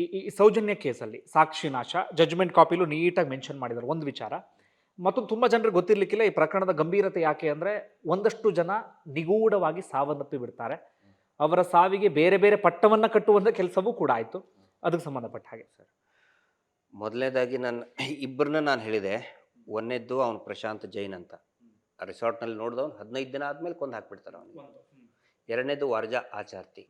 ಈ ಈ ಸೌಜನ್ಯ ಕೇಸಲ್ಲಿ ಸಾಕ್ಷಿ ನಾಶ ಜಜ್ಮೆಂಟ್ ಕಾಪಿಲು ನೀಟಾಗಿ ಮೆನ್ಷನ್ ಮಾಡಿದ್ದಾರೆ. ಒಂದು ವಿಚಾರ ಮತ್ತೊಂದು ತುಂಬ ಜನರಿಗೆ ಗೊತ್ತಿರಲಿಕ್ಕಿಲ್ಲ ಈ ಪ್ರಕರಣದ ಗಂಭೀರತೆ ಯಾಕೆ ಅಂದರೆ ಒಂದಷ್ಟು ಜನ ನಿಗೂಢವಾಗಿ ಸಾವನ್ನಪ್ಪಿ ಬಿಡ್ತಾರೆ. ಅವರ ಸಾವಿಗೆ ಬೇರೆ ಬೇರೆ ಪಟ್ಟವನ್ನು ಕಟ್ಟುವಂಥ ಕೆಲಸವೂ ಕೂಡ ಆಯಿತು. ಅದಕ್ಕೆ ಸಂಬಂಧಪಟ್ಟ ಹಾಗೆ. ಸರ್ ಮೊದಲನೇದಾಗಿ ನಾನು ಇಬ್ಬರನ್ನ ನಾನು ಹೇಳಿದೆ ಒಂದೇದ್ದು ಅವನು ಪ್ರಶಾಂತ್ ಜೈನ್ ಅಂತ. ರೆಸಾರ್ಟ್ನಲ್ಲಿ ನೋಡಿದವನು ಹದಿನೈದು ದಿನ ಆದಮೇಲೆ ಕೊಂದು ಹಾಕ್ಬಿಡ್ತಾರೆ ಅವನು ಎರಡನೇದು ವರ್ಜಾ ಆಚಾರ್ತಿ.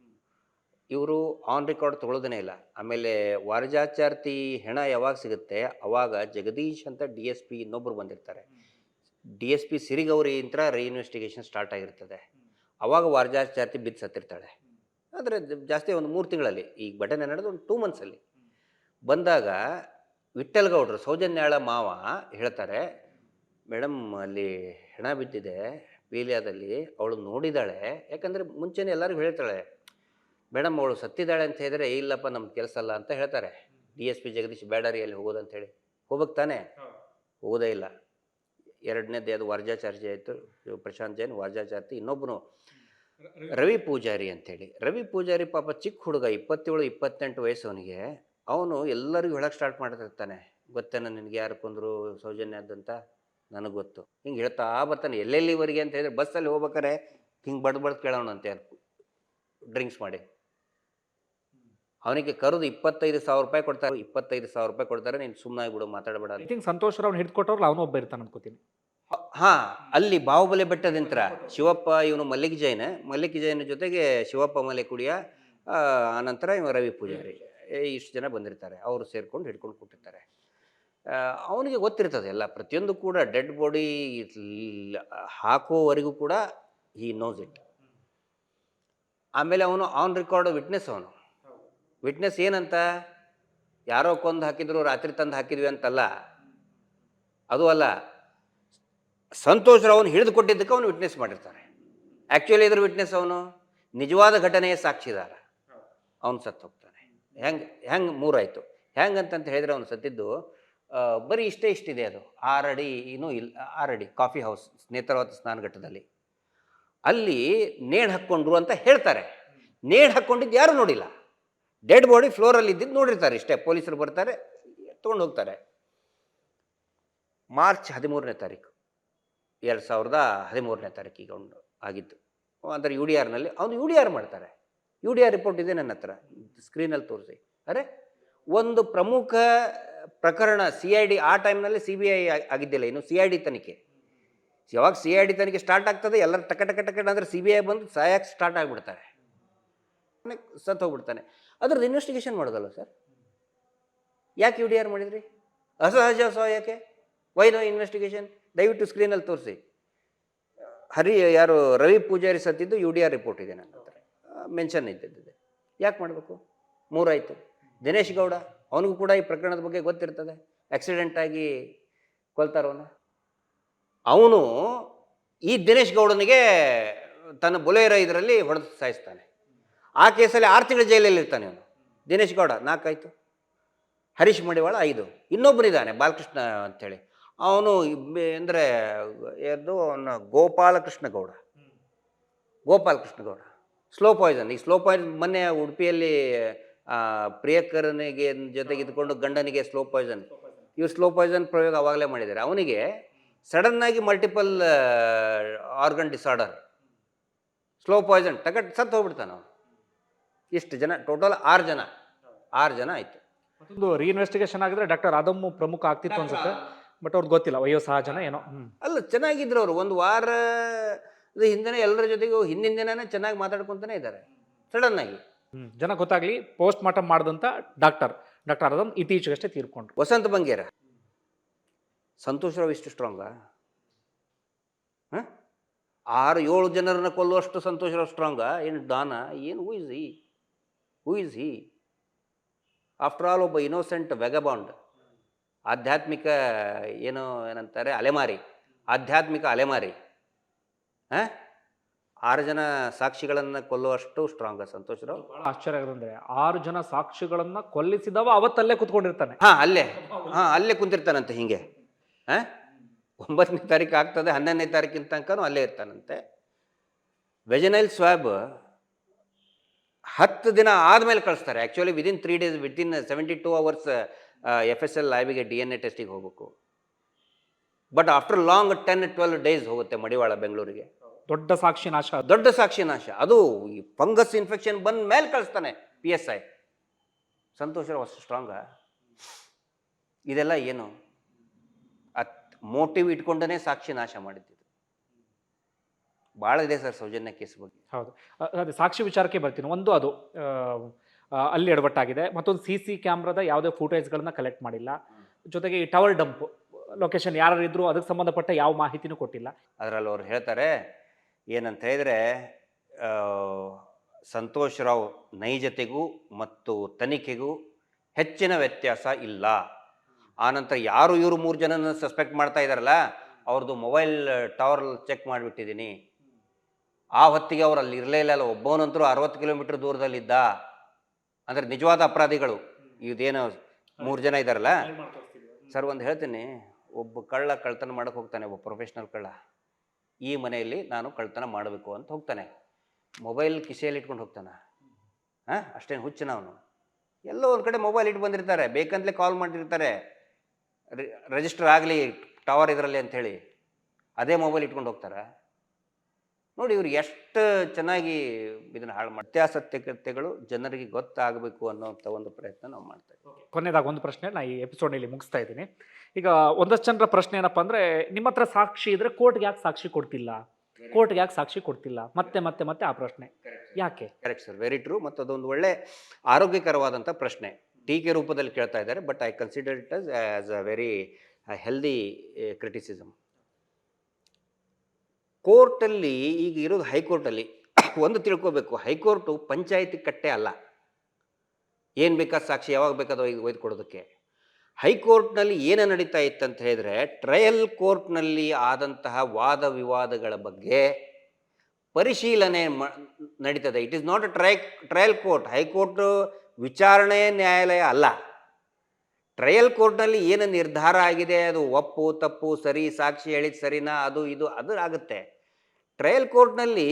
ಇವರು ಆನ್ ರೆಕಾರ್ಡ್ ತೊಗೊಳೋದೇ ಇಲ್ಲ. ಆಮೇಲೆ ವಾರಜಾಚಾರ್ತಿ ಹೆಣ ಯಾವಾಗ ಸಿಗುತ್ತೆ? ಅವಾಗ ಜಗದೀಶ್ ಅಂತ ಡಿ ಎಸ್ ಪಿ ಇನ್ನೊಬ್ಬರು ಬಂದಿರ್ತಾರೆ. ಡಿ ಎಸ್ ಪಿ ಸಿರಿಗೌರಿ ಅಂತ ರೀಇನ್ವೆಸ್ಟಿಗೇಷನ್ ಸ್ಟಾರ್ಟ್ ಆಗಿರ್ತದೆ. ಅವಾಗ ವಾರಜಾಚಾರ್ತಿ ಬಿದ್ದು ಸತ್ತಿರ್ತಾಳೆ. ಆದರೆ ಜಾಸ್ತಿ ಒಂದು ಮೂರು ತಿಂಗಳಲ್ಲಿ ಈಗ ಘಟನೆ ನಡೆದು ಒಂದು ಟೂ ಮಂತ್ಸಲ್ಲಿ ಬಂದಾಗ ವಿಠಲ್ಗೌಡರು ಗೌಡ್ರು ಸೌಜನ್ಯಾಳ ಮಾವ ಹೇಳ್ತಾರೆ ಮೇಡಮ್ ಅಲ್ಲಿ ಹೆಣ ಬಿದ್ದಿದೆ ಪೀಲಿಯಾದಲ್ಲಿ ಅವಳು ನೋಡಿದಾಳೆ. ಯಾಕಂದರೆ ಮುಂಚೆನೇ ಎಲ್ಲರಿಗೂ ಹೇಳ್ತಾಳೆ ಮೇಡಮ್ ಅವಳು ಸತ್ತಿದ್ದಾಳೆ ಅಂತ ಹೇಳಿದ್ರೆ ಇಲ್ಲಪ್ಪ ನಮ್ಮ ಕೆಲಸ ಅಲ್ಲ ಅಂತ ಹೇಳ್ತಾರೆ. ಡಿ ಎಸ್ ಪಿ ಜಗದೀಶ್ ಬ್ಯಾಡರಿಯಲ್ಲಿ ಅಲ್ಲಿ ಹೋಗೋದಂತ ಹೇಳಿ. ಹೋಗಬೇಕು ತಾನೆ? ಹೋಗೋದೇ ಇಲ್ಲ. ಎರಡನೇದೇ ಅದು ವರ್ಜಾಚಾರ್ಜಿ ಆಯಿತು. ಪ್ರಶಾಂತ್ ಜೈನ್ ವರ್ಜಾಚಾರ್ತಿ ಇನ್ನೊಬ್ಬನು ರವಿ ಪೂಜಾರಿ ಅಂಥೇಳಿ ರವಿ ಪೂಜಾರಿ ಪಾಪ ಚಿಕ್ಕ ಹುಡುಗ ಇಪ್ಪತ್ತೇಳು ಇಪ್ಪತ್ತೆಂಟು ವಯಸ್ಸು ಅವನಿಗೆ. ಅವನು ಎಲ್ಲರಿಗೂ ಹೇಳಕ್ಕೆ ಸ್ಟಾರ್ಟ್ ಮಾಡ್ತಿರ್ತಾನೆ. ಗೊತ್ತೇನ ನಿನಗೆ ಯಾರು ಕೊಂದರು ಸೌಜನ್ಯದಂತ ನನಗೆ ಗೊತ್ತು. ಹಿಂಗೆ ಹೇಳ್ತಾ ಬರ್ತಾನೆ. ಎಲ್ಲೆಲ್ಲಿವರೆಗೆ ಅಂತ ಹೇಳಿದ್ರೆ ಬಸ್ಸಲ್ಲಿ ಹೋಗ್ಬೇಕಾರೆ ಹಿಂಗೆ ಬಡ್ದು ಬಡ್ದು ಕೇಳೋಣ ಅಂತೆ ಡ್ರಿಂಕ್ಸ್ ಮಾಡಿ. ಅವನಿಗೆ ಕರೆದು ಇಪ್ಪತ್ತೈದು ಸಾವಿರ ರೂಪಾಯಿ ಕೊಡ್ತಾರೆ. ಇಪ್ಪತ್ತೈದು ಸಾವಿರ ರೂಪಾಯಿ ಕೊಡ್ತಾರೆ. ನೀನು ಸುಮ್ಮನೆ ಬಿಡು ಮಾತಾಡಬೇಡ ಐ ಥಿಂಕ್ ಸಂತೋಷ್ ರಾವ್ ಹಿಡ್ಕೊಟ್ಟವ್ರಲ್ಲ ಅವನು ಒಬ್ಬ ಇರ್ತಾನೆ ಅನ್ಕೋತೀನಿ. ಹಾ ಅಲ್ಲಿ ಬಾಹುಬಲಿ ಬೆಟ್ಟದಿಂತ್ರ ಶಿವಪ್ಪ ಇವನು ಮಲ್ಲಿಕ್ ಜೈನ. ಮಲ್ಲಿಕ್ ಜೈನ ಜೊತೆಗೆ ಶಿವಪ್ಪ ಮಲೆಕುಡಿಯ ಆ, ಆನಂತರ ಇವ ರವಿ ಪೂಜಾರಿ ಏ, ಇಷ್ಟು ಜನ ಬಂದಿರ್ತಾರೆ. ಅವರು ಸೇರ್ಕೊಂಡು ಹಿಡ್ಕೊಂಡು ಕೊಟ್ಟಿರ್ತಾರೆ ಅವನಿಗೆ ಗೊತ್ತಿರ್ತದೆ ಎಲ್ಲ. ಪ್ರತಿಯೊಂದು ಕೂಡ ಡೆಡ್ ಬಾಡಿ ಹಾಕೋವರೆಗೂ ಕೂಡ ಈ ನೋಸ್ ಇಟ್ ಆಮೇಲೆ ಅವನು ಆನ್ ರೆಕಾರ್ಡ್ ವಿಟ್ನೆಸ್ ಅವನು. ವಿಟ್ನೆಸ್ ಏನಂತ? ಯಾರೋ ಕೊಂದು ಹಾಕಿದ್ರು, ರಾತ್ರಿ ತಂದು ಹಾಕಿದ್ವಿ ಅಂತಲ್ಲ. ಅದು ಅಲ್ಲ ಸಂತೋಷರು ಅವನು ಹಿಡಿದು ಕೊಟ್ಟಿದ್ದಕ್ಕೆ ಅವನು ವಿಟ್ನೆಸ್ ಮಾಡಿರ್ತಾರೆ. ಆ್ಯಕ್ಚುಲಿ ಇದ್ರ ವಿಟ್ನೆಸ್ ಅವನು. ನಿಜವಾದ ಘಟನೆಯ ಸಾಕ್ಷಿದಾರ. ಅವನು ಸತ್ತು ಹೋಗ್ತಾನೆ. ಹೆಂಗೆ ಹೆಂಗೆ ಮೂರಾಯಿತು? ಹೆಂಗಂತಂತ ಹೇಳಿದ್ರೆ ಅವನು ಸತ್ತಿದ್ದು ಬರೀ ಇಷ್ಟೇ ಇಷ್ಟಿದೆ ಅದು. ಆರಡಿ ಇನ್ನೂ ಇಲ್ಲ, ಆರಡಿ, ಕಾಫಿ ಹೌಸ್ ನೇತ್ರಾವತಿ ಸ್ನಾನಘಟ್ಟದಲ್ಲಿ. ಅಲ್ಲಿ ನೇಣು ಹಾಕ್ಕೊಂಡ್ರು ಅಂತ ಹೇಳ್ತಾರೆ. ನೇಣು ಹಾಕ್ಕೊಂಡಿದ್ದು ಯಾರು ನೋಡಿಲ್ಲ. ಡೆಡ್ ಬಾಡಿ ಫ್ಲೋರಲ್ಲಿ ಇದ್ದಿದ್ದು ನೋಡಿರ್ತಾರೆ ಇಷ್ಟೇ. ಪೊಲೀಸರು ಬರ್ತಾರೆ, ತೊಗೊಂಡು ಹೋಗ್ತಾರೆ. ಮಾರ್ಚ್ ಹದಿಮೂರನೇ ತಾರೀಕು. ಎರಡು ಸಾವಿರದ ಹದಿಮೂರನೇ ತಾರೀಕಿಗೆ ಅವನು ಆಗಿದ್ದು. ಅಂದರೆ ಯು ಡಿ ಆರ್ನಲ್ಲಿ ಅವನು ಯು ಡಿ ಆರ್ ಮಾಡ್ತಾರೆ. ಯು ಡಿ ಆರ್ ರಿಪೋರ್ಟ್ ಇದೆ ನನ್ನ ಹತ್ರ. ಸ್ಕ್ರೀನಲ್ಲಿ ತೋರಿಸಿ. ಅರೆ, ಒಂದು ಪ್ರಮುಖ ಪ್ರಕರಣ ಸಿ ಐ ಡಿ ಆ ಟೈಮ್ನಲ್ಲಿ ಸಿ ಬಿ ಐ ಆಗಿದ್ದಿಲ್ಲ. ಇನ್ನು ಸಿ ಐ ಡಿ ತನಿಖೆ. ಯಾವಾಗ ಸಿ ಐ ಡಿ ತನಿಖೆ ಸ್ಟಾರ್ಟ್ ಆಗ್ತದೆ, ಎಲ್ಲರೂ ಟಕ ಟಕ ಟಕ ಅಂದರೆ ಸಿ ಬಿ ಐ ಬಂದು ಸಹಾಯಕ್ಕೆ ಸ್ಟಾರ್ಟ್ ಆಗಿಬಿಡ್ತಾರೆ. ಸತ್ತು ಹೋಗ್ಬಿಡ್ತಾನೆ. ಅದ್ರದ್ದು ಇನ್ವೆಸ್ಟಿಗೇಷನ್ ಮಾಡೋದಲ್ಲ ಸರ್ ಯಾಕೆ ಯು ಡಿ ಆರ್ ಮಾಡಿದ್ರಿ? ಅಸಹಜ ಸಹ ಯಾಕೆ? ವೈ ನೋ ಇನ್ವೆಸ್ಟಿಗೇಷನ್ ದಯವಿಟ್ಟು ಸ್ಕ್ರೀನಲ್ಲಿ ತೋರಿಸಿ. ಹರಿ, ಯಾರು, ರವಿ ಪೂಜಾರಿ ಸತ್ತಿದ್ದು ಯು ಡಿ ಆರ್ ರಿಪೋರ್ಟ್ ಇದೆ ನನ್ನ ಹತ್ರ. ಮೆನ್ಷನ್ ಇದ್ದಿದ್ದಿದೆ. ಯಾಕೆ ಮಾಡಬೇಕು? ಮೂರಾಯಿತು. ದಿನೇಶ್ ಗೌಡ, ಅವನಿಗೂ ಕೂಡ ಈ ಪ್ರಕರಣದ ಬಗ್ಗೆ ಗೊತ್ತಿರ್ತದೆ. ಆಕ್ಸಿಡೆಂಟ್ ಆಗಿ ಕೊಲ್ತಾರವನ ಅವನು ಈ ದಿನೇಶ್ ಗೌಡನಿಗೆ ತನ್ನ ಬೊಲೇರ ಇದರಲ್ಲಿ ಹೊಡೆದು ಸಾಯಿಸ್ತಾನೆ. ಆ ಕೇಸಲ್ಲಿ ಆರು ತಿಂಗಳು ಜೈಲಲ್ಲಿ ಇರ್ತಾನೆ ಅವನು. ದಿನೇಶ್ ಗೌಡ, ನಾಲ್ಕಾಯ್ತು. ಹರೀಶ್ ಮಡಿವಾಳ, ಐದು. ಇನ್ನೊಬ್ಬನಿದ್ದಾನೆ, ಬಾಲಕೃಷ್ಣ ಅಂಥೇಳಿ ಅವನು ಅಂದರೆ, ಯಾರ್ದು? ಅವನ ಗೋಪಾಲಕೃಷ್ಣ ಗೌಡ. ಗೋಪಾಲಕೃಷ್ಣ ಗೌಡ. ಸ್ಲೋ ಪಾಯ್ಸನ್ ಈ ಸ್ಲೋ ಪಾಯ್ಸನ್ ಮೊನ್ನೆ ಉಡುಪಿಯಲ್ಲಿ ಪ್ರಿಯಕರನಿಗೆ ಜೊತೆಗೆ ಇದ್ಕೊಂಡು ಗಂಡನಿಗೆ ಸ್ಲೋ ಪಾಯ್ಸನ್ ಇವ್ರು ಸ್ಲೋ ಪಾಯ್ಸನ್ ಪ್ರಯೋಗ ಆವಾಗಲೇ ಮಾಡಿದ್ದಾರೆ. ಅವನಿಗೆ ಸಡನ್ನಾಗಿ multiple organ disorder slow poison ticket ಸತ್ತು ಹೋಗ್ಬಿಡ್ತಾನೆ ಅವನು. ಇಷ್ಟು ಜನ ಟೋಟಲ್ ಆರು ಜನ ಆರು ಜನ ಆಯಿತು. ಮತ್ತೊಂದು ರೀಇನ್ವೆಸ್ಟಿಗೇಷನ್ ಆಗಿದ್ರೆ ಡಾಕ್ಟರ್ ಅದಮ್ಮು ಪ್ರಮುಖ ಆಗ್ತಿತ್ತು ಅನ್ಸುತ್ತೆ. ಬಟ್ ಅವ್ರಿಗೆ ಗೊತ್ತಿಲ್ಲ ವಯೋಸಹಜನ ಏನೋ ಹ್ಮ್. ಅಲ್ಲ ಚೆನ್ನಾಗಿದ್ರು ಅವರು. ಒಂದು ವಾರ ಹಿಂದೆ ಎಲ್ಲರ ಜೊತೆಗೂ ಹಿಂದಿನ ದಿನನೇ ಚೆನ್ನಾಗಿ ಮಾತಾಡ್ಕೊಂತಾನೆ ಇದ್ದಾರೆ ಸಡನ್ ಆಗಿ. ಜನ ಗೊತ್ತಾಗ್ಲಿ ಪೋಸ್ಟ್ ಮಾರ್ಟಮ್ ಮಾಡಿದಂತ ಡಾಕ್ಟರ್ ಡಾಕ್ಟರ್ ಅದಮ್ ಇತ್ತೀಚೆಗಷ್ಟೇ ತೀರ್ಕೊಂಡ್ರು. ವಸಂತ ಬಂಗೇರ. ಸಂತೋಷ್ ರಾವ್ ಇಷ್ಟು ಸ್ಟ್ರಾಂಗಾ ಹಾಂ? ಆರು ಏಳು ಜನರನ್ನ ಕೊಲ್ಲುವಷ್ಟು ಸಂತೋಷ್ ರಾವ್ ಸ್ಟ್ರಾಂಗಾ ಏನು ದಾನ? ಏನು who is he is he after all ಒಬ್ಬ ಇನೋಸೆಂಟ್ ವೆಗಬಾಂಡ್ ಆಧ್ಯಾತ್ಮಿಕ ಏನು ಏನಂತಾರೆ ಅಲೆಮಾರಿ. ಆಧ್ಯಾತ್ಮಿಕ ಅಲೆಮಾರಿ. ಹಾಂ? ಆರು ಜನ ಸಾಕ್ಷಿಗಳನ್ನು ಕೊಲ್ಲುವಷ್ಟು ಸ್ಟ್ರಾಂಗ್ ಸಂತೋಷರಾವ್ ಬಹಳ ಆಶ್ಚರ್ಯ ಆಗೋದಂದ್ರೆ ಆರು ಜನ ಸಾಕ್ಷಿಗಳನ್ನ ಕೊಲ್ಲಿಸಿದವ ಅವತ್ತಲ್ಲೇ ಕುತ್ಕೊಂಡಿರ್ತಾನೆ. ಹಾಂ ಅಲ್ಲೇ. ಹಾಂ ಅಲ್ಲೇ ಕುಂತಿರ್ತಾನಂತೆ ಹಿಂಗೆ. ಹಾಂ? ಒಂಬತ್ತನೇ ತಾರೀಕು ಆಗ್ತದೆ ಹನ್ನೊಂದನೇ ತಾರೀಕಿನ ತನಕನೂ ಅಲ್ಲೇ ಇರ್ತಾನಂತೆ. ವೆಜನೈಲ್ ಸ್ವಾಬ್ ಹತ್ತು ದಿನ ಆದಮೇಲೆ ಕಳಿಸ್ತಾರೆ. Actually within three days within seventy two hours F S L ಲೈವಿಗೆ D N A ಟೆಸ್ಟಿಗೆ ಹೋಗಬೇಕು. But after long ten twelve days ಹೋಗುತ್ತೆ ಮಡಿವಾಳ ಬೆಂಗಳೂರಿಗೆ. ದೊಡ್ಡ ಸಾಕ್ಷಿ ನಾಶ ದೊಡ್ಡ ಸಾಕ್ಷಿ ನಾಶ. ಅದು ಈ ಫಂಗಸ್ ಇನ್ಫೆಕ್ಷನ್ ಬಂದ ಮೇಲೆ ಕಳಿಸ್ತಾನೆ ಪಿ ಎಸ್ ಐ ಸಂತೋಷ ಅಷ್ಟು ಸ್ಟ್ರಾಂಗ ಇದೆಲ್ಲ ಏನು? ಅತ್ ಮೋಟಿವ್ ಇಟ್ಕೊಂಡೇ ಸಾಕ್ಷಿ ನಾಶ ಮಾಡಿದ್ದು ಭಾಳ ಇದೆ ಸರ್ ಸೌಜನ್ಯ ಕೇಸ್ ಬಗ್ಗೆ. ಹೌದು. ಅದೇ ಸಾಕ್ಷಿ ವಿಚಾರಕ್ಕೆ ಬರ್ತೀನಿ. ಒಂದು ಅದು ಅಲ್ಲಿ ಎಡವಟ್ಟಾಗಿದೆ. ಮತ್ತೊಂದು ಸಿ ಸಿ ಕ್ಯಾಮ್ರಾದ ಯಾವುದೇ ಫುಟೇಜ್ಗಳನ್ನ ಕಲೆಕ್ಟ್ ಮಾಡಿಲ್ಲ. ಜೊತೆಗೆ ಈ ಟವರ್ ಡಂಪ್ ಲೊಕೇಶನ್ ಯಾರು ಇದ್ರು ಅದಕ್ಕೆ ಸಂಬಂಧಪಟ್ಟ ಯಾವ ಮಾಹಿತಿನೂ ಕೊಟ್ಟಿಲ್ಲ. ಅದರಲ್ಲಿ ಅವ್ರು ಹೇಳ್ತಾರೆ ಏನಂತ ಹೇಳಿದ್ರೆ ಸಂತೋಷ್ ರಾವ್ ನೈಜತೆಗೂ ಮತ್ತು ತನಿಖೆಗೂ ಹೆಚ್ಚಿನ ವ್ಯತ್ಯಾಸ ಇಲ್ಲ. ಆನಂತರ ಯಾರು ಇವರು ಮೂರು ಜನನ ಸಸ್ಪೆಕ್ಟ್ ಮಾಡ್ತಾ ಇದ್ದಾರಲ್ಲ ಅವ್ರದ್ದು ಮೊಬೈಲ್ ಟವರ್ ಚೆಕ್ ಮಾಡಿಬಿಟ್ಟಿದ್ದೀನಿ. ಆ ಹೊತ್ತಿಗೆ ಅವರು ಅಲ್ಲಿ ಇರಲೇ ಇಲ್ಲ ಒಬ್ಬವನಂತರೂ ಅರವತ್ತು ಕಿಲೋಮೀಟರ್ ದೂರದಲ್ಲಿದ್ದ. ಅಂದರೆ ನಿಜವಾದ ಅಪರಾಧಿಗಳು. ಇದೇನು ಮೂರು ಜನ ಇದ್ದಾರಲ್ಲ ಸರ್, ಒಂದು ಹೇಳ್ತೀನಿ. ಒಬ್ಬ ಕಳ್ಳ ಕಳ್ತನ ಮಾಡಕ್ಕೆ ಹೋಗ್ತಾನೆ, ಒಬ್ಬ ಪ್ರೊಫೆಷ್ನಲ್ ಕಳ್ಳ. ಈ ಮನೆಯಲ್ಲಿ ನಾನು ಕಳ್ತನ ಮಾಡಬೇಕು ಅಂತ ಹೋಗ್ತಾನೆ. ಮೊಬೈಲ್ ಕಿಸೆಯಲ್ಲಿ ಇಟ್ಕೊಂಡು ಹೋಗ್ತಾನೆ. ಹಾಂ, ಅಷ್ಟೇನು ಹುಚ್ಚನ ಅವನು. ಎಲ್ಲೋ ಒಂದು ಕಡೆ ಮೊಬೈಲ್ ಇಟ್ಟು ಬಂದಿರ್ತಾರೆ. ಬೇಕಂತಲೇ ಕಾಲ್ ಮಾಡಿರ್ತಾರೆ ರಿಜಿಸ್ಟರ್ ಆಗಲಿ ಟವರ್ ಇದರಲ್ಲಿ ಅಂಥೇಳಿ. ಅದೇ ಮೊಬೈಲ್ ಇಟ್ಕೊಂಡು ಹೋಗ್ತಾರೆ? ನೋಡಿ ಇವ್ರು ಎಷ್ಟು ಚೆನ್ನಾಗಿ ಇದನ್ನು ಹಾಳು ಮಾಡಿ ಕೃತ್ಯಗಳು ಜನರಿಗೆ ಗೊತ್ತಾಗಬೇಕು ಅನ್ನೋಂಥ ಒಂದು ಪ್ರಯತ್ನ ನಾವು ಮಾಡ್ತಾ ಇದ್ದೀವಿ ಕೊನೆಯದಾಗ ಒಂದು ಪ್ರಶ್ನೆ ನಾ ಈ ಎಪಿಸೋಡ್ನಲ್ಲಿ ಮುಗಿಸ್ತಾ ಇದ್ದೀನಿ. ಈಗ ಒಂದಷ್ಟು ಜನರ ಪ್ರಶ್ನೆ ಏನಪ್ಪ ಅಂದರೆ ನಿಮ್ಮ ಹತ್ರ ಸಾಕ್ಷಿ ಇದ್ರೆ ಕೋರ್ಟ್ಗೆ ಯಾಕೆ ಸಾಕ್ಷಿ ಕೊಡ್ತಿಲ್ಲ? ಕೋರ್ಟ್ಗೆ ಯಾಕೆ ಸಾಕ್ಷಿ ಕೊಡ್ತಿಲ್ಲ? ಮತ್ತೆ ಮತ್ತೆ ಮತ್ತೆ ಆ ಪ್ರಶ್ನೆ. ಯಾಕೆ? ಕರೆಕ್ಟ್ ಸರ್ ವೆರಿ ಟ್ರೂ ಮತ್ತು ಅದೊಂದು ಒಳ್ಳೆ ಆರೋಗ್ಯಕರವಾದಂಥ ಪ್ರಶ್ನೆ. ಟೀಕೆ ರೂಪದಲ್ಲಿ ಕೇಳ್ತಾ ಇದ್ದಾರೆ but I consider it as as a very healthy criticism ಕೋರ್ಟಲ್ಲಿ ಈಗ ಇರೋದು ಹೈಕೋರ್ಟಲ್ಲಿ, ಒಂದು ತಿಳ್ಕೋಬೇಕು, ಹೈಕೋರ್ಟು ಪಂಚಾಯತಿ ಕಟ್ಟೆ ಅಲ್ಲ. ಏನು ಬೇಕಾದ ಸಾಕ್ಷಿ, ಯಾವಾಗ ಬೇಕಾದ ಒಯ್ದು ಕೊಡೋದಕ್ಕೆ ಹೈಕೋರ್ಟ್ನಲ್ಲಿ ಏನು ನಡೀತಾ ಇತ್ತಂತ ಹೇಳಿದ್ರೆ, ಟ್ರಯಲ್ ಕೋರ್ಟ್ನಲ್ಲಿ ಆದಂತಹ ವಾದ ವಿವಾದಗಳ ಬಗ್ಗೆ ಪರಿಶೀಲನೆ ಮ, ನಡೀತದೆ. It is not a try trial court high court ವಿಚಾರಣೆ ನ್ಯಾಯಾಲಯ ಅಲ್ಲ. ಟ್ರಯಲ್ ಕೋರ್ಟ್ನಲ್ಲಿ ಏನು ನಿರ್ಧಾರ ಆಗಿದೆ? ಅದು ಒಪ್ಪು, ತಪ್ಪು, ಸರಿ, ಸಾಕ್ಷಿ ಹೇಳಿದ ಸರಿನಾ? ಅದು ಇದು, ಅದು ಆಗುತ್ತೆ. ಟ್ರಯಲ್ ಕೋರ್ಟ್ನಲ್ಲಿ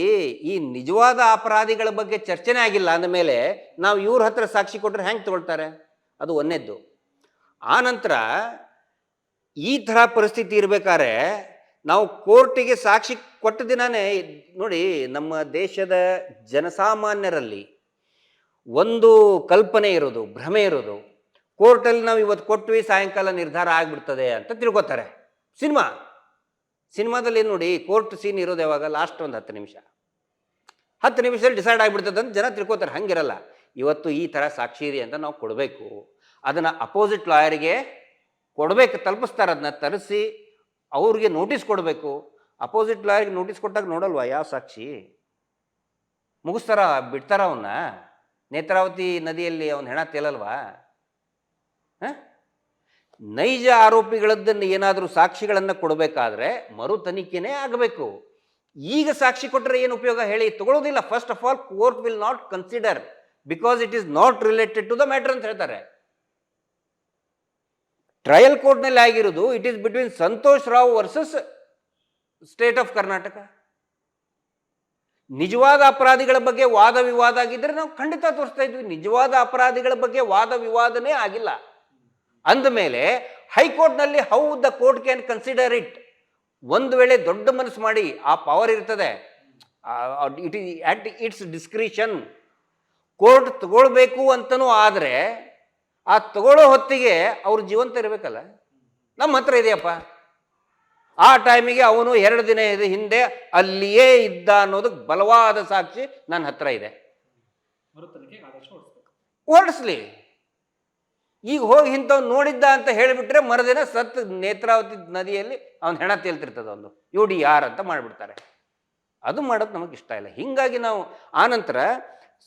ಈ ನಿಜವಾದ ಅಪರಾಧಿಗಳ ಬಗ್ಗೆ ಚರ್ಚೆನೇ ಆಗಿಲ್ಲ ಅಂದಮೇಲೆ ನಾವು ಇವ್ರ ಹತ್ರ ಸಾಕ್ಷಿ ಕೊಟ್ಟರೆ ಹೆಂಗೆ ತಗೊಳ್ತಾರೆ? ಅದು ಒಂದನೇದ್ದು ಆನಂತರ ಈ ಥರ ಪರಿಸ್ಥಿತಿ ಇರಬೇಕಾದ್ರೆ ನಾವು ಕೋರ್ಟಿಗೆ ಸಾಕ್ಷಿ ಕೊಟ್ಟ ದಿನಾನೇ ನೋಡಿ ನಮ್ಮ ದೇಶದ ಜನಸಾಮಾನ್ಯರಲ್ಲಿ ಒಂದು ಕಲ್ಪನೆ ಇರೋದು, ಭ್ರಮೆ ಇರೋದು. ಕೋರ್ಟಲ್ಲಿ ನಾವು ಇವತ್ತು ಕೊಟ್ವಿ ಸಾಯಂಕಾಲ ನಿರ್ಧಾರ ಆಗಿಬಿಡ್ತದೆ ಅಂತ ತಿಳ್ಕೊತಾರೆ. ಸಿನಿಮಾ. ಸಿನಿಮಾದಲ್ಲಿ ನೋಡಿ, ಕೋರ್ಟ್ ಸೀನ್ ಇರೋದು ಯಾವಾಗ? ಲಾಸ್ಟ್ ಒಂದು ಹತ್ತು ನಿಮಿಷ. ಹತ್ತು ನಿಮಿಷದಲ್ಲಿ ಡಿಸೈಡ್ ಆಗಿಬಿಡ್ತದೆ ಅಂತ ಜನ ತಿಳ್ಕೊತಾರೆ, ಹಂಗಿರಲ್ಲ. ಇವತ್ತು ಈ ಥರ ಸಾಕ್ಷಿ ಇದೆ ಅಂತ ನಾವು ಕೊಡಬೇಕು. ಅದನ್ನು ಅಪೋಸಿಟ್ ಲಾಯರ್ಗೆ ಕೊಡಬೇಕು, ತಲುಪಿಸ್ತಾರೆ, ಅದನ್ನ ತರಿಸಿ ಅವ್ರಿಗೆ ನೋಟಿಸ್ ಕೊಡಬೇಕು. ಅಪೋಸಿಟ್ ಲಾಯರ್ಗೆ ನೋಟಿಸ್ ಕೊಟ್ಟಾಗ ನೋಡಲ್ವಾ ಯಾವ ಸಾಕ್ಷಿ? ಮುಗಿಸ್ತಾರ, ಬಿಡ್ತಾರ ಅವನ್ನ ನೇತ್ರಾವತಿ ನದಿಯಲ್ಲಿ ಅವನ ಹೆಣ ತೇಲಲ್ವಾ? ನೈಜ ಆರೋಪಿಗಳದ್ದನ್ನು ಏನಾದರೂ ಸಾಕ್ಷಿಗಳನ್ನು ಕೊಡಬೇಕಾದ್ರೆ ಮರು ತನಿಖೆನೇ ಆಗಬೇಕು. ಈಗ ಸಾಕ್ಷಿ ಕೊಟ್ಟರೆ ಏನು ಉಪಯೋಗ ಹೇಳಿ ತಗೊಳ್ಳೋದಿಲ್ಲ first of all court will not consider because it is not related to the matter ಅಂತ ಹೇಳ್ತಾರೆ. ಟ್ರಯಲ್ ಕೋರ್ಟ್ನಲ್ಲಿ ಆಗಿರೋದು it is between Santosh Rao versus state of Karnataka ನಿಜವಾದ ಅಪರಾಧಿಗಳ ಬಗ್ಗೆ ವಾದ ವಿವಾದ ಆಗಿದ್ದರೆ ನಾವು ಖಂಡಿತ ತೋರಿಸ್ತಾ ಇದ್ವಿ. ನಿಜವಾದ ಅಪರಾಧಿಗಳ ಬಗ್ಗೆ ವಾದ ವಿವಾದನೇ ಆಗಿಲ್ಲ. ಅಂದಮೇಲೆ ಹೈಕೋರ್ಟ್ನಲ್ಲಿ how the court can consider it ಒಂದು ವೇಳೆ ದೊಡ್ಡ ಮನಸ್ಸು ಮಾಡಿ ಆ ಪವರ್ ಇರ್ತದೆ. It is at its discretion court ತಗೊಳ್ಬೇಕು ಅಂತನೂ ಆದರೆ ಆ ತಗೊಳ್ಳೋ ಹೊತ್ತಿಗೆ ಅವ್ರ ಜೀವಂತ ಇರಬೇಕಲ್ಲ. ನಮ್ಮ ಹತ್ರ ಇದೆಯಪ್ಪ. ಆ ಟೈಮಿಗೆ ಅವನು ಎರಡು ದಿನ ಇದೆ ಹಿಂದೆ ಅಲ್ಲಿಯೇ ಇದ್ದ ಅನ್ನೋದಕ್ಕೆ ಬಲವಾದ ಸಾಕ್ಷಿ ನನ್ನ ಹತ್ರ ಇದೆ. ಹೊರಡಿಸ್ಲಿ ಈಗ ಹೋಗಿ ಇಂಥವ್ ನೋಡಿದ್ದ ಅಂತ ಹೇಳಿಬಿಟ್ರೆ ಮರುದಿನ ಸತ್ ನೇತ್ರಾವತಿ ನದಿಯಲ್ಲಿ ಅವನ ಹೆಣ ತೇಲ್ತಿರ್ತದೆ ಒಂದು. ಯು ಡಿ ಅಂತ ಮಾಡಿಬಿಡ್ತಾರೆ. ಅದು ಮಾಡೋದು ನಮಗೆ ಇಷ್ಟ ಇಲ್ಲ. ಹಿಂಗಾಗಿ ನಾವು ಆನಂತರ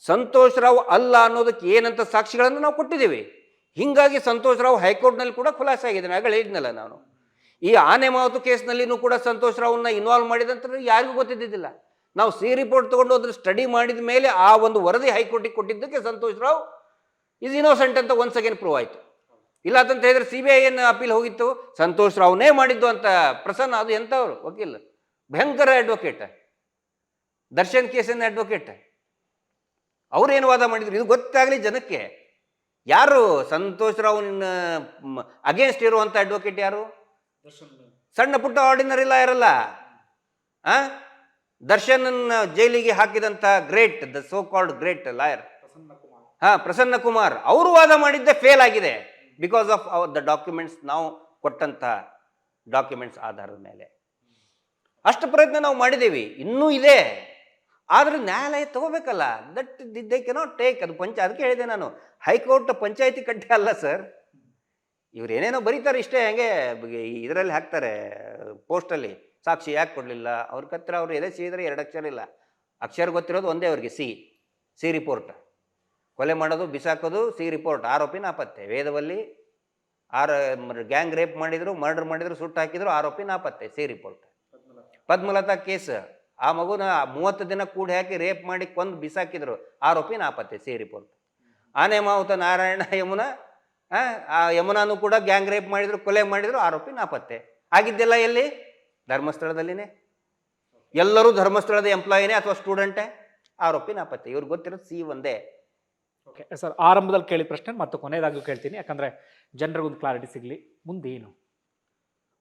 ಸಂತೋಷ್ ರಾವ್ ಅಲ್ಲ ಅನ್ನೋದಕ್ಕೆ ಏನಂತ ಸಾಕ್ಷಿಗಳನ್ನು ನಾವು ಕೊಟ್ಟಿದ್ದೀವಿ. ಹಿಂಗಾಗಿ ಸಂತೋಷ್ ರಾವ್ ಹೈಕೋರ್ಟ್ನಲ್ಲಿ ಕೂಡ ಖುಲಾಸೆ ಆಗಿದೆ. ಆಗಲೇ ಹೇಳಿದ್ನಲ್ಲ ನಾನು. ಈ ಆನೆ ಮಾವತು ಕೇಸ್ನಲ್ಲಿನೂ ಕೂಡ ಸಂತೋಷ್ ರಾವ್ನ ಇನ್ವಾಲ್ವ್ ಮಾಡಿದಂತ ಯಾರಿಗೂ ಗೊತ್ತಿದ್ದಿದ್ದಿಲ್ಲ. ನಾವು ಸಿ ರಿಪೋರ್ಟ್ ತೊಗೊಂಡು ಅದ್ರ ಸ್ಟಡಿ ಮಾಡಿದ ಮೇಲೆ ಆ ಒಂದು ವರದಿ ಹೈಕೋರ್ಟಿಗೆ ಕೊಟ್ಟಿದ್ದಕ್ಕೆ ಸಂತೋಷ್ ರಾವ್ ಇಸ್ ಇನೋಸೆಂಟ್ ಅಂತ ಒನ್ಸ್ ಅಗೇನ್ ಪ್ರೂವ್ ಆಯಿತು. ಇಲ್ಲ ಅಂತ ಹೇಳಿದ್ರೆ ಸಿ ಬಿ ಐ ಏನು ಅಪೀಲ್ ಹೋಗಿತ್ತು? ಸಂತೋಷ್ ರಾವ್ನೇ ಮಾಡಿದ್ದು ಅಂತ ಪ್ರಸನ್ನ, ಅದು ಎಂಥವ್ರು? ವಕೀಲ್. ಭಯಂಕರ ಅಡ್ವೊಕೇಟ್ ದರ್ಶನ್ ಕೇಸಿನ ಅಡ್ವೊಕೇಟ್ ಅವ್ರೇನು ವಾದ ಮಾಡಿದ್ರು? ಇದು ಗೊತ್ತಾಗಲಿ ಜನಕ್ಕೆ. ಯಾರು ಸಂತೋಷ್ ರಾವ್ ಅಗೇನ್ಸ್ಟ್ ಇರುವಂಥ ಅಡ್ವೊಕೇಟ್ ಯಾರು? ಸಣ್ಣ ಪುಟ್ಟ ಆರ್ಡಿನರಿ ಲಾಯರ್ ಅಲ್ಲ. ಆ? ದರ್ಶನ್ ಜೈಲಿಗೆ ಹಾಕಿದಂಥ great the so called great lawyer ಹಾ, ಪ್ರಸನ್ನ ಕುಮಾರ್, ಅವರು ವಾದ ಮಾಡಿದ್ದೆ ಫೇಲ್ ಆಗಿದೆ. Because of our the documents ನಾವು ಕೊಟ್ಟಂತಹ ಡಾಕ್ಯುಮೆಂಟ್ಸ್ ಆಧಾರದ ಮೇಲೆ. ಅಷ್ಟು ಪ್ರಯತ್ನ ನಾವು ಮಾಡಿದ್ದೀವಿ. ಇನ್ನೂ ಇದೆ. ಆದರೆ ನ್ಯಾಯಾಲಯ ತಗೋಬೇಕಲ್ಲ. ದಟ್ ದೇ ಕೆನಾಟ್ ಟೇಕ್ ಅದು ಪಂಚ, ಅದಕ್ಕೆ ಹೇಳಿದೆ ನಾನು. ಹೈಕೋರ್ಟ್ ಪಂಚಾಯತಿ ಕಟ್ಟೆ ಅಲ್ಲ ಸರ್ ಇವ್ರು ಏನೇನೋ ಬರೀತಾರೆ ಇಷ್ಟೇ, ಹಂಗೆ ಇದರಲ್ಲಿ ಹಾಕ್ತಾರೆ, ಪೋಸ್ಟಲ್ಲಿ. ಸಾಕ್ಷಿ ಯಾಕೆ ಕೊಡಲಿಲ್ಲ? ಅವ್ರ ಹತ್ರ ಅವ್ರು ಎದೆ ಸಿಗಿದ್ರೆ ಎರಡು ಅಕ್ಷರ ಇಲ್ಲ. ಅಕ್ಷರ ಗೊತ್ತಿರೋದು ಒಂದೇ ಅವ್ರಿಗೆ, ಸಿ. C report. ಕೊಲೆ ಮಾಡೋದು ಬಿಸಾಕೋದು ಸಿ ರಿಪೋರ್ಟ್ ಆರೋಪಿ ನಾಪತ್ತೆ. ವೇದವಲ್ಲಿ ಆರ ಗ್ಯಾಂಗ್ ರೇಪ್ ಮಾಡಿದ್ರು ಮರ್ಡರ್ ಮಾಡಿದ್ರು ಸುಟ್ಟು ಹಾಕಿದ್ರು ಆರೋಪಿ ನಾಪತ್ತೆ ಸಿ ರಿಪೋರ್ಟ್. ಪದ್ಮಲತಾ ಕೇಸ್. ಆ ಮಗುನ ಮೂವತ್ತು ದಿನ ಕೂಡಿ ಹಾಕಿ ರೇಪ್ ಮಾಡಿ ಕೊಂದು ಬಿಸಾಕಿದ್ರು ಆರೋಪಿ ನಾಪತ್ತೆ ಸಿ ರಿಪೋರ್ಟ್. ಆನೆ ಮಾವುತ ನಾರಾಯಣ ಯಮುನಾ ಆ, ಯಮುನಾನು ಕೂಡ ಗ್ಯಾಂಗ್ ರೇಪ್ ಮಾಡಿದ್ರು ಕೊಲೆ ಮಾಡಿದ್ರು ಆರೋಪಿ ನಾಪತ್ತೆ. ಆಗಿದ್ದೆಲ್ಲ ಎಲ್ಲಿ? ಧರ್ಮಸ್ಥಳದಲ್ಲಿನೇ. ಎಲ್ಲರೂ ಧರ್ಮಸ್ಥಳದ ಎಂಪ್ಲಾಯಿನೇ ಅಥವಾ ಸ್ಟೂಡೆಂಟೇ? ಆರೋಪಿ ನಾಪತ್ತೆ. ಇವ್ರಿಗೆ ಗೊತ್ತಿರೋದು ಸಿ ಒಂದೇ. ಓಕೆ ಸರ್ ಆರಂಭದಲ್ಲಿ ಕೇಳಿದ ಪ್ರಶ್ನೆ, ಮತ್ತು ಕೊನೆಯದಾಗೂ ಕೇಳ್ತೀನಿ. ಯಾಕಂದರೆ ಜನರಿಗೊಂದು ಕ್ಲಾರಿಟಿ ಸಿಗಲಿ. ಮುಂದೇನು?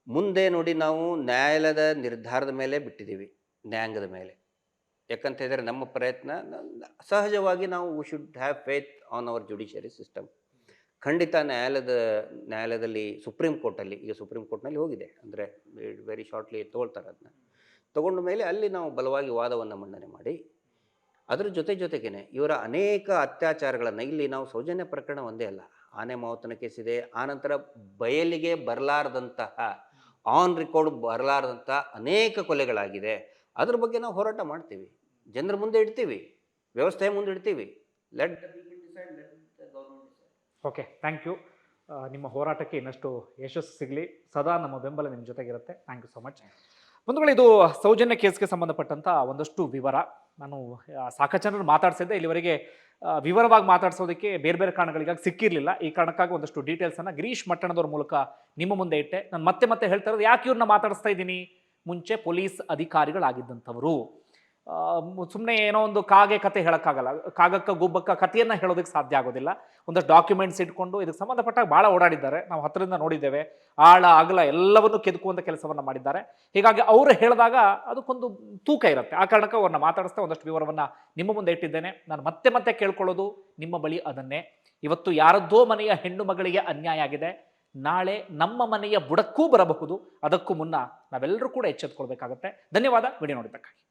ಮುಂದೆ ನೋಡಿ ನಾವು ನ್ಯಾಯಾಲಯದ ನಿರ್ಧಾರದ ಮೇಲೆ ಬಿಟ್ಟಿದ್ದೀವಿ, ನ್ಯಾಯಾಂಗದ ಮೇಲೆ. ಯಾಕಂತ ಹೇಳಿದರೆ ನಮ್ಮ ಪ್ರಯತ್ನ, ಸಹಜವಾಗಿ ನಾವು we should have faith on our judiciary system ಖಂಡಿತ ನ್ಯಾಯಾಲಯದ, ನ್ಯಾಯಾಲಯದಲ್ಲಿ ಸುಪ್ರೀಂ ಕೋರ್ಟಲ್ಲಿ ಈಗ ಸುಪ್ರೀಂ ಕೋರ್ಟ್ನಲ್ಲಿ ಹೋಗಿದೆ. ಅಂದರೆ ವೆರಿ ಶಾರ್ಟ್ಲಿ ತೊಗೊಳ್ತಾರೆ ಅದನ್ನ. ತಗೊಂಡ ಮೇಲೆ ಅಲ್ಲಿ ನಾವು ಬಲವಾಗಿ ವಾದವನ್ನು ಮಂಡನೆ ಮಾಡಿ ಅದರ ಜೊತೆ ಜೊತೆಗೇನೆ ಇವರ ಅನೇಕ ಅತ್ಯಾಚಾರಗಳನ್ನು, ಇಲ್ಲಿ ನಾವು ಸೌಜನ್ಯ ಪ್ರಕರಣ ಒಂದೇ ಅಲ್ಲ. ಆನೆ ಮಾವತನ ಕೇಸ್ ಇದೆ ಆನಂತರ ಬಯಲಿಗೆ ಬರಲಾರದಂತಹ ಆನ್ ರೆಕಾರ್ಡ್ ಬರಲಾರದಂಥ ಅನೇಕ ಕೊಲೆಗಳಾಗಿದೆ. ಅದ್ರ ಬಗ್ಗೆ ನಾವು ಹೋರಾಟ ಮಾಡ್ತೀವಿ. ಜನರ ಮುಂದೆ ಇಡ್ತೀವಿ, ವ್ಯವಸ್ಥೆ ಮುಂದೆ ಇಡ್ತೀವಿ. ಲೆಟ್ ಓಕೆ ಥ್ಯಾಂಕ್ ಯು ನಿಮ್ಮ ಹೋರಾಟಕ್ಕೆ ಇನ್ನಷ್ಟು ಯಶಸ್ಸು ಸಿಗಲಿ. ಸದಾ ನಮ್ಮ ಬೆಂಬಲ ನಿಮ್ಮ ಜೊತೆಗಿರುತ್ತೆ. ಥ್ಯಾಂಕ್ ಯು ಸೊ ಮಚ್ ಬಂಧುಗಳು, ಇದು ಸೌಜನ್ಯ ಕೇಸ್ಗೆ ಸಂಬಂಧಪಟ್ಟಂಥ ಒಂದಷ್ಟು ವಿವರ. ನಾನು ಸಾಕಷ್ಟು ಜನರು ಮಾತಾಡ್ಸಿದ್ದೆ. ಇಲ್ಲಿವರೆಗೆ ವಿವರವಾಗಿ ಮಾತಾಡ್ಸೋದಕ್ಕೆ ಬೇರೆ ಬೇರೆ ಕಾರಣಗಳಿಗಾಗಿ ಸಿಕ್ಕಿರಲಿಲ್ಲ. ಈ ಕಾರಣಕ್ಕಾಗಿ ಒಂದಷ್ಟು ಡೀಟೇಲ್ಸನ್ನು ಗಿರೀಶ್ ಮಟ್ಟಣದವ್ರ ಮೂಲಕ ನಿಮ್ಮ ಮುಂದೆ ಇಟ್ಟೆ. ನಾನು ಮತ್ತೆ ಮತ್ತೆ ಹೇಳ್ತಾ ಇರೋದು ಯಾಕೆ ಇವ್ರನ್ನ ಮಾತಾಡಿಸ್ತಾ ಇದ್ದೀನಿ? ಮುಂಚೆ ಪೊಲೀಸ್ ಅಧಿಕಾರಿಗಳಾಗಿದ್ದಂಥವರು. ಸುಮ್ಮನೆ ಏನೋ ಒಂದು ಕಾಗೆ ಕತೆ ಹೇಳೋಕ್ಕಾಗಲ್ಲ. ಕಾಗಕ್ಕ, ಗುಬ್ಬಕ್ಕ ಕಥೆಯನ್ನು ಹೇಳೋದಕ್ಕೆ ಸಾಧ್ಯ ಆಗೋದಿಲ್ಲ. ಒಂದಷ್ಟು ಡಾಕ್ಯುಮೆಂಟ್ಸ್ ಇಟ್ಕೊಂಡು ಇದಕ್ಕೆ ಸಂಬಂಧಪಟ್ಟಾಗ ಭಾಳ ಓಡಾಡಿದ್ದಾರೆ. ನಾವು ಹತ್ತಿರದಿಂದ ನೋಡಿದ್ದೇವೆ. ಆಳ, ಅಗಲ ಎಲ್ಲವನ್ನು ಕೆದಕುವಂಥ ಕೆಲಸವನ್ನು ಮಾಡಿದ್ದಾರೆ. ಹೀಗಾಗಿ ಅವರು ಹೇಳಿದಾಗ ಅದಕ್ಕೊಂದು ತೂಕ ಇರುತ್ತೆ. ಆ ಕಾರಣಕ್ಕೆ ಅವ್ರನ್ನ ಮಾತಾಡಿಸ್ತಾ ಒಂದಷ್ಟು ವಿವರವನ್ನು ನಿಮ್ಮ ಮುಂದೆ ಇಟ್ಟಿದ್ದೇನೆ. ನಾನು ಮತ್ತೆ ಮತ್ತೆ ಕೇಳ್ಕೊಳ್ಳೋದು ನಿಮ್ಮ ಬಳಿ ಅದನ್ನೇ. ಇವತ್ತು ಯಾರದ್ದೋ ಮನೆಯ ಹೆಣ್ಣು ಮಗಳಿಗೆ ಅನ್ಯಾಯ ಆಗಿದೆ. ನಾಳೆ ನಮ್ಮ ಮನೆಯ ಬುಡಕ್ಕೂ ಬರಬಹುದು. ಅದಕ್ಕೂ ಮುನ್ನ ನಾವೆಲ್ಲರೂ ಕೂಡ ಎಚ್ಚೆತ್ಕೊಳ್ಬೇಕಾಗತ್ತೆ. ಧನ್ಯವಾದ. ವಿಡಿಯೋ ನೋಡಿದ್ದಕ್ಕಾಗಿ.